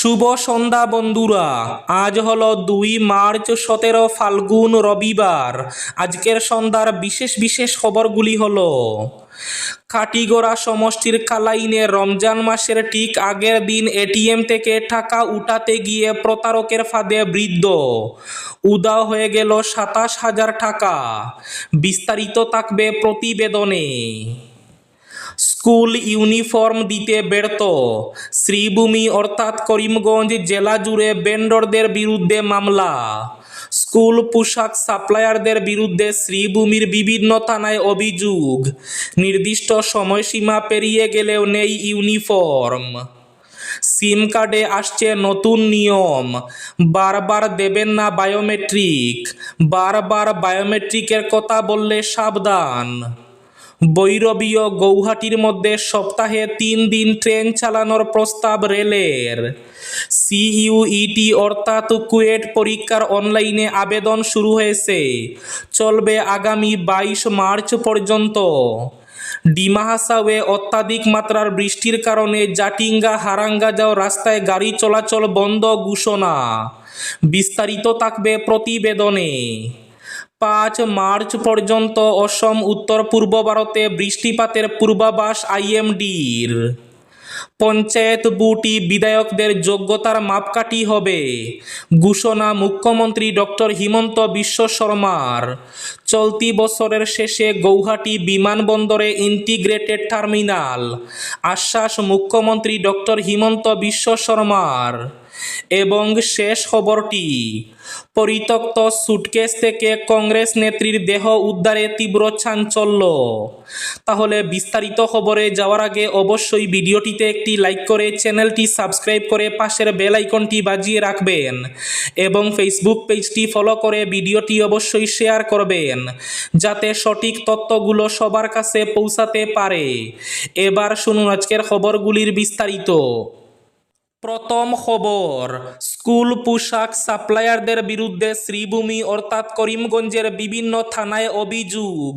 শুভ সন্ধ্যা বন্ধুরা। আজ হলো দুই মার্চ সতেরো ফাল্গুন রবিবার। আজকের সন্ধ্যার বিশেষ বিশেষ খবরগুলি হলো, কাটিগড়া সমষ্টির কালাইনে রমজান মাসের ঠিক আগের দিন এটিএম থেকে টাকা উঠাতে গিয়ে প্রতারকের ফাঁদে বৃদ্ধ। উদাও হয়ে গেল সাতাশ হাজার টাকা। বিস্তারিত থাকবে প্রতিবেদনে। স্কুল ইউনিফর্ম দিতে ব্যর্থ। শ্রীভূমি অর্থাৎ করিমগঞ্জ জেলা জুড়ে বেন্ডরদের বিরুদ্ধে মামলা। স্কুল পোশাক সাপ্লায়ারদের বিরুদ্ধে শ্রীভূমির বিভিন্ন থানায় অভিযোগ। নির্দিষ্ট সময়সীমা পেরিয়ে গেলেও নেই ইউনিফর্ম। সিম কার্ডে আসছে নতুন নিয়ম। বারবার দেবেন না বায়োমেট্রিক। বারবার বায়োমেট্রিকের কথা বললে সাবধান। বৈরবীয় গৌহাটির মধ্যে সপ্তাহে তিন দিন ট্রেন চালানোর প্রস্তাব রেলের। সিইউইটি অর্থাৎ কুয়েট পরীক্ষার অনলাইনে আবেদন শুরু হয়েছে। চলবে আগামী বাইশ মার্চ পর্যন্ত। ডিমা হাসাওয়ে অত্যাধিক মাত্রার বৃষ্টির কারণে জাটিঙ্গা হারাঙ্গা যাও রাস্তায় গাড়ি চলাচল বন্ধ ঘোষণা। বিস্তারিত থাকবে প্রতিবেদনে। পাঁচ মার্চ পর্যন্ত অসম, উত্তর পূর্ব ভারতে বৃষ্টিপাতের পূর্বাভাস আইএমডির। পঞ্চায়েত বুটি বিধায়কদের যোগ্যতার মাপকাঠি হবে, ঘোষণা মুখ্যমন্ত্রী ডক্টর হিমন্ত বিশ্ব শর্মার। চলতি বছরের শেষে গৌহাটি বিমানবন্দরে ইন্টিগ্রেটেড টার্মিনাল, আশ্বাস মুখ্যমন্ত্রী ডক্টর হিমন্ত বিশ্ব শর্মার। এবং শেষ খবরটি, পরিত্যক্ত সুটকেস থেকে কংগ্রেস নেত্রীর দেহ উদ্ধারে তীব্র চাঞ্চল্য। তাহলে বিস্তারিত খবরে যাওয়ার আগে অবশ্যই ভিডিওটিতে একটি লাইক করে চ্যানেলটি সাবস্ক্রাইব করে পাশের বেল আইকনটি বাজিয়ে রাখবেন এবং ফেসবুক পেজটি ফলো করে ভিডিওটি অবশ্যই শেয়ার করবেন, যাতে সঠিক তথ্যগুলো সবার কাছে পৌঁছাতে পারে। এবার শুনুন আজকের খবরগুলির বিস্তারিত। প্রথম খবর, স্কুল পোশাক সাপ্লায়ারদের বিরুদ্ধে শ্রীভূমি অর্থাৎ করিমগঞ্জের বিভিন্ন থানায় অভিযোগ।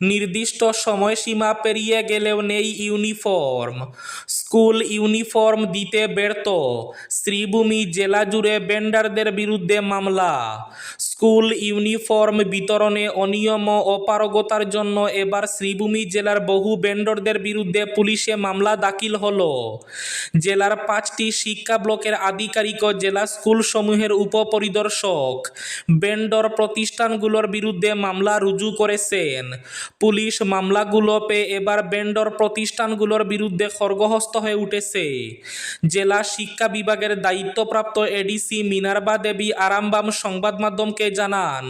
নির্দিষ্ট সময়সীমা পেরিয়ে গেলেও নেই ইউনিফর্ম। স্কুল ইউনিফর্ম দিতে ব্যর্থ। শ্রীভূমি জেলা জুড়ে ভেন্ডারদের বিরুদ্ধে মামলা। স্কুল ইউনিফর্ম বিতরণে অনিয়ম ও অপারগতার জন্য এবার শ্রীভূমি জেলার বহু ভেন্ডরদের বিরুদ্ধে পুলিশে মামলা দাখিল হল। জেলার পাঁচটি শিক্ষা ব্লকের আধিকারিক ও জেলা স্কুল সমূহের উপপরিদর্শক। ভেন্ডর প্রতিষ্ঠানগুলোর বিরুদ্ধে মামলা রুজু করেছেন। পুলিশ মামলাগুলো পেয়ে এবার ভেন্ডর প্রতিষ্ঠানগুলোর বিরুদ্ধে খড়গহস্ত হয়ে উঠেছে। জেলা শিক্ষা বিভাগের দায়িত্বপ্রাপ্ত এডিসি মিনারবা দেবী আরামবাম সংবাদ মাধ্যমকে জানান,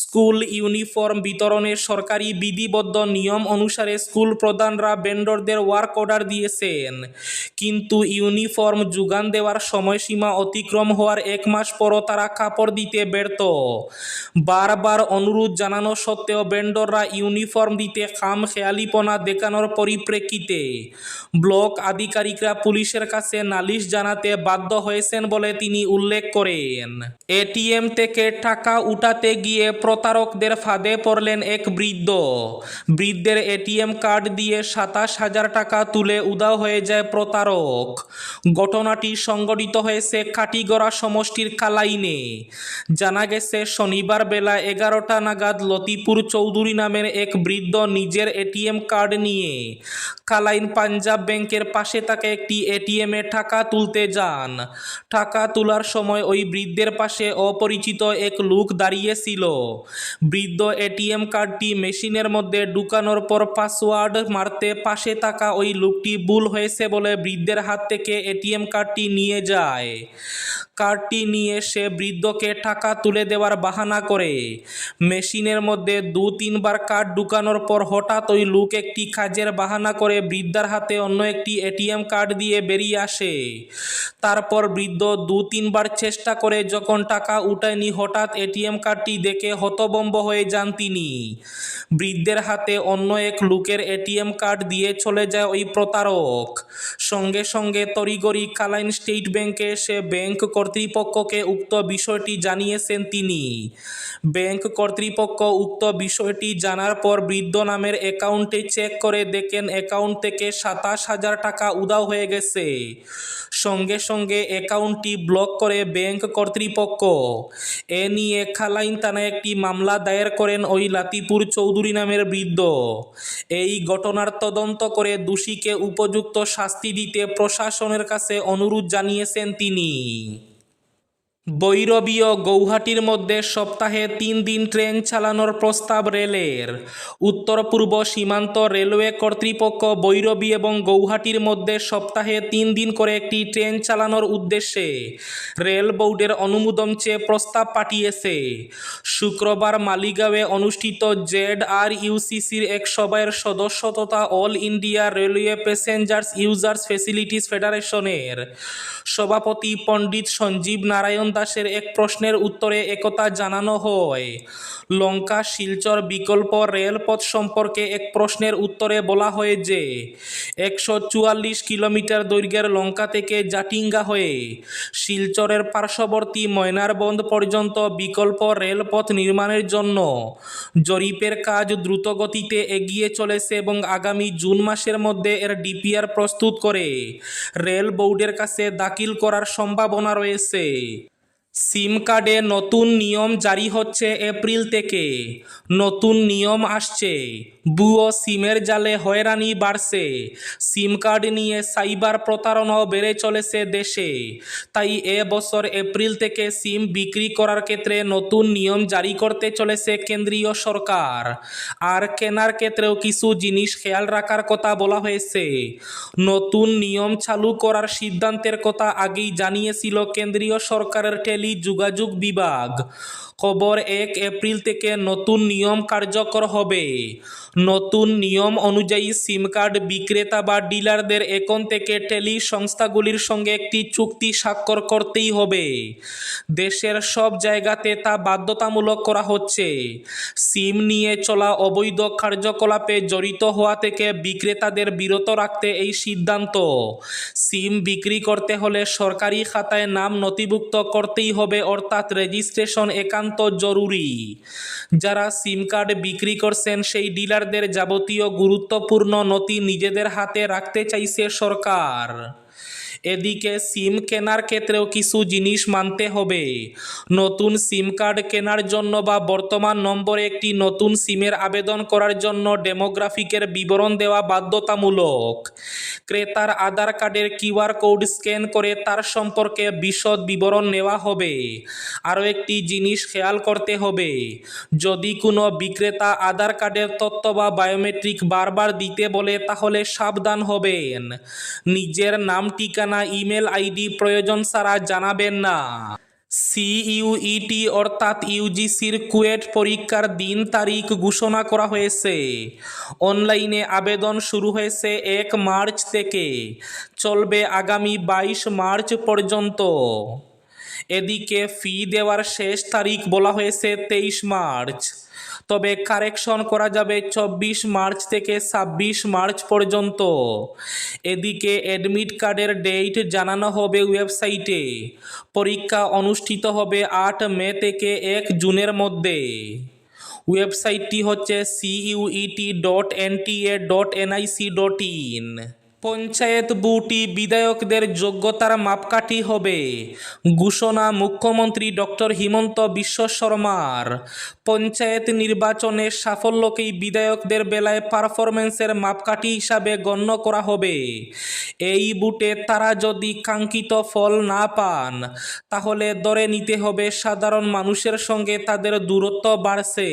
স্কুল ইউনিফর্ম বিতরণে সরকারি বিধিবদ্ধ নিয়ম অনুসারে স্কুল প্রধানরা ভেন্ডরদের ওয়ার্ক অর্ডার দিয়েছেন। কিন্তু ইউনিফর্ম যোগান দেওয়ার সময়সীমা অতিক্রম হওয়ার এক মাস পরও তারা কাপড় দিতে ব্যর্থ। বারবার অনুরোধ জানানো সত্ত্বেও ভেন্ডররা ইউনিফর্ম দিতে খাম খেয়ালিপনা দেখানোর পরিপ্রেক্ষিতে ব্লক আধিকারিকরা পুলিশের কাছে নালিশ জানাতে বাধ্য হয়েছেন বলে তিনি উল্লেখ করেন। এটিএম থেকে টাকা উঠাতে গিয়ে প্রতারকদের ফাঁদে পড়লেন এক বৃদ্ধ। বৃদ্ধের এটিএম কার্ড দিয়ে সাতাশ হাজার টাকা তুলে উদাও হয়ে যায় প্রতারক। ঘটনাটি সংঘটিত হয়েছে কাটিগড়া সমষ্টির কালাইনে। জানা গেছে, শনিবার বেলা এগারোটা নাগাদ লতিপুর চৌধুরী নামের এক বৃদ্ধ নিজের এটিএম কার্ড নিয়ে কালাইন পাঞ্জাব ব্যাংকের পাশে থাকা একটি এটিএমে টাকা তুলতে যান। টাকা তোলার সময় ওই বৃদ্ধের পাশে অপরিচিত এক লোক দাঁড়িয়েছিল। বৃদ্ধ এটিএম কার্ডটি মেশিনের মধ্যে ঢুকানোর পর পাসওয়ার্ড মারতে পাশে থাকা ওই লোকটি ভুল হয়েছে বলে বৃদ্ধের হাত থেকে এটিএম কার্ডটি নিয়ে যায়। কার্ডটি নিয়ে সে বৃদ্ধকে টাকা তুলে দেওয়ার বাহানা করে। মেশিনের মধ্যে দু তিনবার কার্ড ঢুকানোর পর হঠাৎ ওই লোক একটি কাজের বাহানা করে বৃদ্ধার হাতে অন্য একটি এটিএম কার্ড দিয়ে বেরিয়ে আসে। তারপর বৃদ্ধ দু তিনবার চেষ্টা করে যখন টাকা উঠায়নি, হঠাৎ এটিএম কার্ডটি দেখে হতবম্ব হয়ে যান তিনি। বৃদ্ধের হাতে অন্য এক লোকের এটিএম কার্ড দিয়ে চলে যায় ওই প্রতারক। সঙ্গে সঙ্গে তড়িগড়ি কালাইন স্টেট ব্যাংকে এসে ব্যাংক কর্তৃপক্ষকে উক্ত বিষয়টি জানিয়েছেন তিনি। ব্যাংক কর্তৃপক্ষ উক্ত বিষয়টি জানার পর বৃদ্ধ নামের অ্যাকাউন্টে চেক করে দেখেন অ্যাকাউন্ট থেকে সাতাশ হাজার টাকা উধাও হয়ে গেছে। সঙ্গে সঙ্গে অ্যাকাউন্টটি ব্লক করে ব্যাংক কর্তৃপক্ষ। এ নিয়ে খালাইন থানায় একটি মামলা দায়ের করেন ওই লাতিপুর চৌধুরী নামের বৃদ্ধ। এই ঘটনার তদন্ত করে দোষীকে উপযুক্ত শাস্তি দিতে প্রশাসনের কাছে অনুরোধ জানিয়েছেন তিনি। বৈরবী ও গৌহাটির মধ্যে সপ্তাহে তিন দিন ট্রেন চালানোর প্রস্তাব রেলের। উত্তর পূর্ব সীমান্ত রেলওয়ে কর্তৃপক্ষ বৈরবী এবং গৌহাটির মধ্যে সপ্তাহে তিন দিন করে একটি ট্রেন চালানোর উদ্দেশ্যে রেল বোর্ডের অনুমোদন চেয়ে প্রস্তাব পাঠিয়েছে। শুক্রবার মালিগাঁওয়ে অনুষ্ঠিত জেড আর ইউসিসির এক সভায়ের সদস্য তথা all India railway passengers users facilities ফেডারেশনের সভাপতি পণ্ডিত সঞ্জীব নারায়ণ দাসের এক প্রশ্নের উত্তরে একথা জানানো হয়। লঙ্কা শিলচর বিকল্প রেলপথ সম্পর্কে এক প্রশ্নের উত্তরে বলা হয় যে, একশো চুয়াল্লিশ কিলোমিটার দৈর্ঘ্যের লঙ্কা থেকে জাটিঙ্গা হয়ে শিলচরের পার্শ্ববর্তী ময়নারবন্দ পর্যন্ত বিকল্প রেলপথ নির্মাণের জন্য জরিপের কাজ দ্রুতগতিতে এগিয়ে চলেছে এবং আগামী জুন মাসের মধ্যে এর ডিপিআর প্রস্তুত করে রেল বোর্ডের কাছে দাখিল করার সম্ভাবনা রয়েছে। সিম কার্ডে নতুন নিয়ম জারি হচ্ছে এপ্রিল থেকে। নতুন নিয়ম আসছে। বুয়ো সিমের জালে হয়রানি বাড়ছে। সিম কার্ড নিয়ে সাইবার প্রতারণাও বেড়ে চলেছে দেশে। তাই এ বছর এপ্রিল থেকে সিম বিক্রি করার ক্ষেত্রে নতুন নিয়ম জারি করতে চলেছে কেন্দ্রীয় সরকার। আর কেনার ক্ষেত্রেও কিছু জিনিস খেয়াল রাখার কথা বলা হয়েছে। নতুন নিয়ম চালু করার সিদ্ধান্তের কথা আগেই জানিয়েছিল কেন্দ্রীয় সরকারের টেলি যোগাযোগ বিভাগ। খবর এক এপ্রিল থেকে নতুন নিয়ম কার্যকর হবে। নতুন নিয়ম অনুযায়ী সিম কার্ড বিক্রেতা বা ডিলারদের এখন থেকে টেলি সংস্থাগুলির সঙ্গে একটি চুক্তি স্বাক্ষর করতেই হবে। দেশের সব জায়গাতে তা বাধ্যতামূলক করা হচ্ছে। সিম নিয়ে চলা অবৈধ কার্যকলাপে জড়িত হওয়া থেকে বিক্রেতাদের বিরত রাখতে এই সিদ্ধান্ত। সিম বিক্রি করতে হলে সরকারি খাতায় নাম নথিভুক্ত করতেই হবে অর্থাৎ রেজিস্ট্রেশন একান্ত জরুরি। যারা সিম কার্ড বিক্রি করছেন, সেই ডিলারদের যাবতীয় গুরুত্বপূর্ণ নথি নিজেদের হাতে রাখতে চাইছে সরকার। এদিকে সিম কেনার ক্ষেত্রেও কিছু জিনিস মানতে হবে। নতুন সিম কার্ড কেনার জন্য বা বর্তমান নম্বরে একটি নতুন সিমের আবেদন করার জন্য ডেমোগ্রাফিকের বিবরণ দেওয়া বাধ্যতামূলক। ক্রেতার আধার কার্ডের কিউআর কোড স্ক্যান করে তার সম্পর্কে বিশদ বিবরণ নেওয়া হবে। আরও একটি জিনিস খেয়াল করতে হবে, যদি কোনো বিক্রেতা আধার কার্ডের তথ্য বা বায়োমেট্রিক বারবার দিতে বলে তাহলে সাবধান হবেন। নিজের নাম, ঠিকানা ইমেল আইডি প্রয়োজন ছাড়া জানাবেন না। সিইউইটি অর্থাৎ ইউজিসির কুয়েট পরীক্ষার দিন তারিখ ঘোষণা করা হয়েছে। অনলাইনে আবেদন শুরু হয়েছে এক মার্চ থেকে। চলবে আগামী বাইশ মার্চ পর্যন্ত। এদিকে ফি দেওয়ার শেষ তারিখ বলা হয়েছে তেইশ মার্চ। তবে কারেকশন করা যাবে চব্বিশ মার্চ থেকে ছাব্বিশ মার্চ পর্যন্ত। এদিকে অ্যাডমিট কার্ডের ডেট জানানো হবে ওয়েবসাইটে। পরীক্ষা অনুষ্ঠিত হবে আট মে থেকে এক জুনের মধ্যে। ওয়েবসাইটটি হচ্ছে CUET dot NTA dot NIC dot in panchayat বুটি বিধায়কদের যোগ্যতার মাপকাঠি হবে। ঘোষণা মুখ্যমন্ত্রী ডক্টর হিমন্ত বিশ্ব শর্মার। পঞ্চায়েত নির্বাচনের সাফল্যকেই বিধায়কদের বেলায় পারফরমেন্সের মাপকাঠি হিসাবে গণ্য করা হবে। এই বুটে তারা যদি কাঙ্ক্ষিত ফল না পান, তাহলে ধরে নিতে হবে সাধারণ মানুষের সঙ্গে তাদের দূরত্ব বাড়ছে।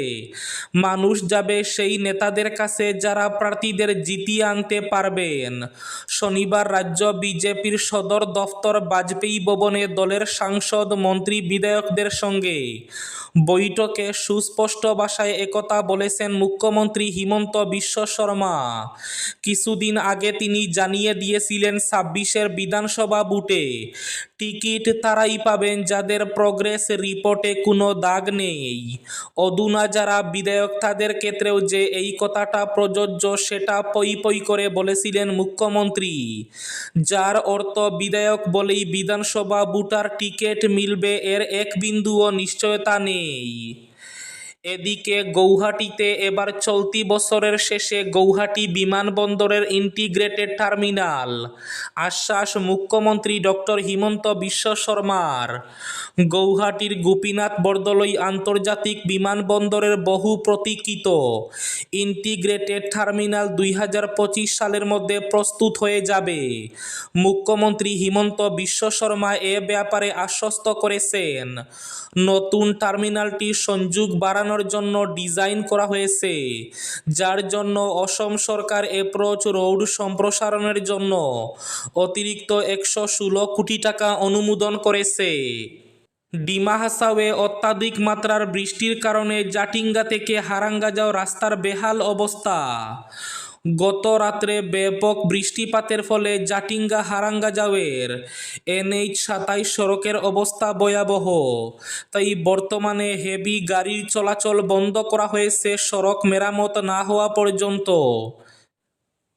মানুষ যাবে সেই নেতাদের কাছে যারা প্রার্থীদের জিতিয়ে আনতে পারবেন। শনিবার রাজ্য বিজেপির সদর দফতর বাজপেয়ী ভবনে দলের সাংসদ, মন্ত্রী, বিধায়কদের সঙ্গে। বৈঠকে সুস্পষ্ট ভাষায় একথা বলেছেন মুখ্যমন্ত্রী হিমন্ত বিশ্ব শর্মা। কিছুদিন আগে তিনি জানিয়ে দিয়েছিলেন ছাব্বিশের বিধানসভা বুটে। টিকিট তারাই পাবেন যাদের প্রগ্রেস রিপোর্টে কোনো দাগ নেই। অদুনা যারা বিধায়ক, তাদের ক্ষেত্রেও যে এই কথাটা প্রযোজ্য, সেটা পই পই করে বলেছিলেন মুখ্যমন্ত্রী। যার অর্থ বিধায়ক বলেই বিধানসভা বুটার টিকিট মিলবে, এর এক বিন্দুও নিশ্চয়তা নেই। এদিকে গৌহাটিতে এবার চলতি বছরের শেষে গৌহাটি বিমানবন্দরের ইন্টিগ্রেটেড টার্মিনাল। আশ্বাস মুখ্যমন্ত্রী ডক্টর হিমন্ত বিশ্ব শর্মার। গৌহাটির গোপীনাথ বরদলৈ আন্তর্জাতিক বিমানবন্দরের বহু প্রতীক্ষিত ইন্টিগ্রেটেড টার্মিনাল দুই হাজার পঁচিশ সালের মধ্যে প্রস্তুত হয়ে যাবে। মুখ্যমন্ত্রী হিমন্ত বিশ্ব শর্মা এ ব্যাপারে আশ্বস্ত করেছেন। নতুন টার্মিনালটি সংযোগ বাড়ানোর জন্য ডিজাইন করা হয়েছে, যার জন্য অসম সরকার অ্যাপ্রোচ রোড সম্প্রসারণের জন্য অতিরিক্ত একশো ষোলো কোটি টাকা অনুমোদন করেছে। ডিমা হাসাওয়ে অত্যাধিক মাত্রার বৃষ্টির কারণে জাটিঙ্গা থেকে হারাঙ্গা যাওয়া রাস্তার বেহাল অবস্থা। গত রাত্রে ব্যাপক বৃষ্টিপাতের ফলে জাটিঙ্গা হারাঙ্গা যাওয়ের এনএইচ সাতাইশ সড়কের অবস্থা ভয়াবহ। তাই বর্তমানে হেভি গাড়ির চলাচল বন্ধ করা হয়েছে সড়ক মেরামত না হওয়া পর্যন্ত।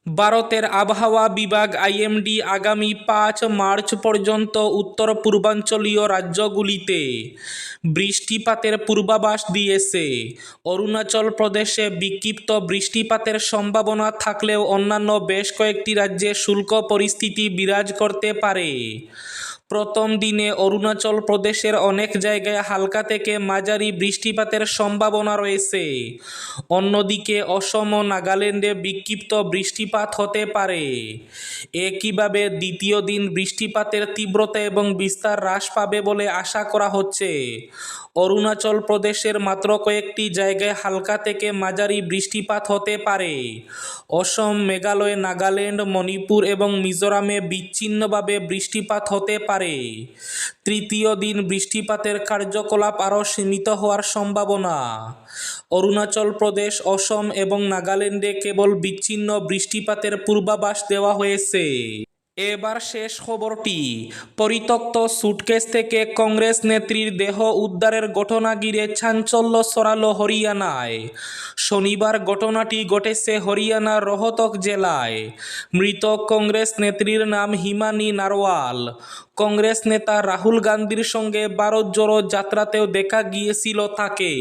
ভারতের আবহাওয়া বিভাগ আইএমডি আগামী পাঁচ মার্চ পর্যন্ত উত্তর পূর্বাঞ্চলীয় রাজ্যগুলিতে বৃষ্টিপাতের পূর্বাভাস দিয়েছে। অরুণাচল প্রদেশে বিক্ষিপ্ত বৃষ্টিপাতের সম্ভাবনা থাকলেও অন্যান্য বেশ কয়েকটি রাজ্যে শুল্ক পরিস্থিতি বিরাজ করতে পারে। প্রথম দিনে অরুণাচল প্রদেশের অনেক জায়গায় হালকা থেকে মাঝারি বৃষ্টিপাতের সম্ভাবনা রয়েছে। অন্যদিকে অসম ও নাগাল্যান্ডে বিক্ষিপ্ত বৃষ্টিপাত হতে পারে। একইভাবে দ্বিতীয় দিন বৃষ্টিপাতের তীব্রতা এবং বিস্তার হ্রাস পাবে বলে আশা করা হচ্ছে। অরুণাচল প্রদেশের মাত্র কয়েকটি জায়গায় হালকা থেকে মাঝারি বৃষ্টিপাত হতে পারে। অসম, মেঘালয়, নাগাল্যান্ড, মণিপুর এবং মিজোরামে বিচ্ছিন্নভাবে বৃষ্টিপাত হতে পারে। তৃতীয় দিন বৃষ্টিপাতের কার্যকলাপ আরও সীমিত হওয়ার সম্ভাবনা। অরুণাচল প্রদেশ, অসম এবং নাগাল্যান্ডে কেবল বিচ্ছিন্ন বৃষ্টিপাতের পূর্বাভাস দেওয়া হয়েছে। এবার শেষ খবরটি। পরিত্যক্ত সুটকেস থেকে কংগ্রেস নেত্রীর দেহ উদ্ধারের ঘটনা গিরে চাঞ্চল্য সরাল হরিয়ানায়। শনিবার ঘটনাটি ঘটেছে হরিয়ানার রোহতক জেলায়। মৃত কংগ্রেস নেত্রীর নাম হিমানি নারওয়াল। কংগ্রেস নেতা রাহুল গান্ধীর সঙ্গে ভারত জোড়ো যাত্রাতেও দেখা গিয়েছিল তাকে।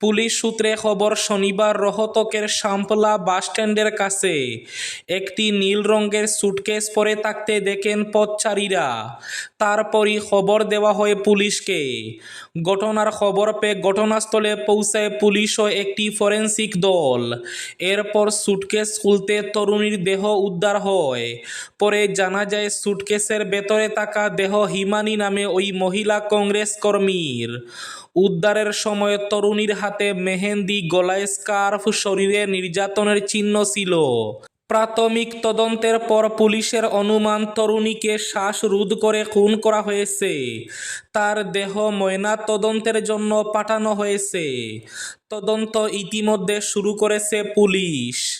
পুলিশ সূত্রে খবর, শনিবার রোহতকের শাম্পলা বাসস্ট্যান্ডের কাছে একটি নীল রঙের সুটকেস পরে থাকতে দেখেন পথচারীরা। তারপরই খবর দেওয়া হয় পুলিশকে। ঘটনার খবর পেয়ে ঘটনাস্থলে পৌঁছায় পুলিশ ও একটি ফরেন্সিক দল। এরপর সুটকেস খুলতে তরুণীর দেহ উদ্ধার হয়। পরে জানা যায়, সুটকেসের ভেতরে থাকা দেহ হিমানি নামে ওই মহিলা কংগ্রেস কর্মীর। উদ্ধারের সময় তরুণীর হাতে মেহেন্দি, গলায় স্কার্ফ, শরীরে নির্যাতনের চিহ্ন ছিল। প্রাথমিক তদন্তের পর পুলিশের অনুমান তরুণীকে শ্বাসরোধ করে খুন করা হয়েছে। তার দেহ ময়না তদন্তের জন্য পাঠানো হয়েছে। তদন্ত ইতিমধ্যে শুরু করেছে পুলিশ।